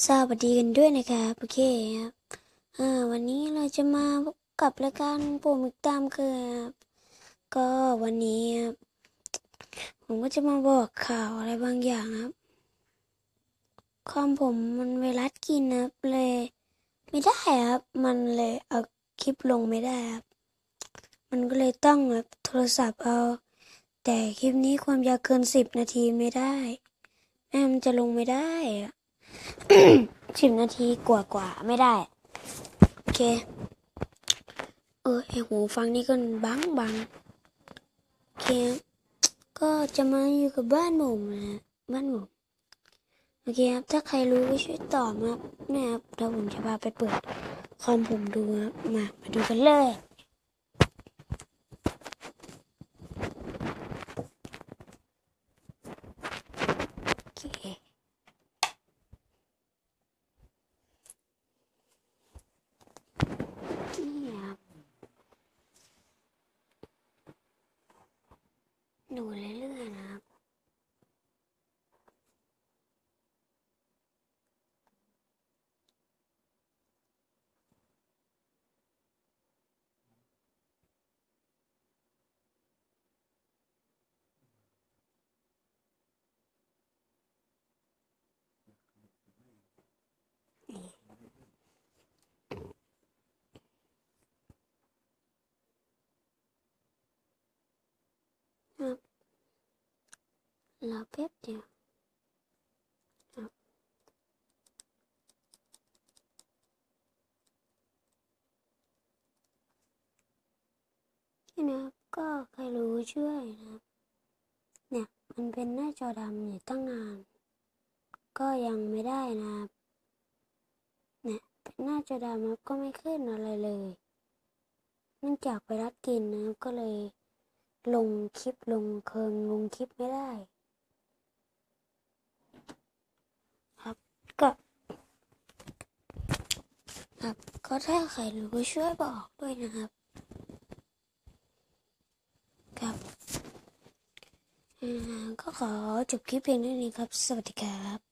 สวัสดีกันด้วยนะครับโอเคครับอ่าวันนี้เราจะมาพบกับรายการผมอีกตามเคยครับก็วันนี้ครับผมก็จะมาบอกข่าวอะไรบางอย่างครับคอมผมมันไวรัสกินนะครับเลย ไม่ได้ครับ มันเลยเอาคลิปลงไม่ได้ครับ มันก็เลยต้องแบบโทรศัพท์เอา แต่คลิปนี้ความยาวเกินสิบนาทีไม่ได้แม่มันจะลงไม่ได้อะ สิบนาทีกว่ากว่าไม่ได้ โอเค เออไอหูฟังนี่ก็บังบังโอเค ก็จะมาอยู่กับบ้านผมนะบ้านผมโอเคครับ ถ้าใครรู้ก็ช่วยตอบนะครับเนี่ยครับถ้าผมจะพาไปเปิดคอมผมดูครับมามาดูกันเลยโอเค นี่ครับ ดูเรื่อยๆนะ ครับครับรอแป๊บเดียวครับนี่นะครับก็ใครรู้ช่วยนะครับ เนี่ยมันเป็นหน้าจอดำอยู่ตั้งนาน ก็ยังไม่ได้นะครับ เนี่ยเป็นหน้าจอดำครับก็ไม่ขึ้นอะไรเลยเนื่องจากไวรัสกินนะครับก็เลย ลงคลิปลงเคิงลงคลิปไม่ได้ ครับก็ ครับก็ถ้าใครรู้ก็ช่วยบอกด้วยนะครับ ครับอ่าก็ขอจบคลิปเพียงเท่านี้ครับ สวัสดีครับ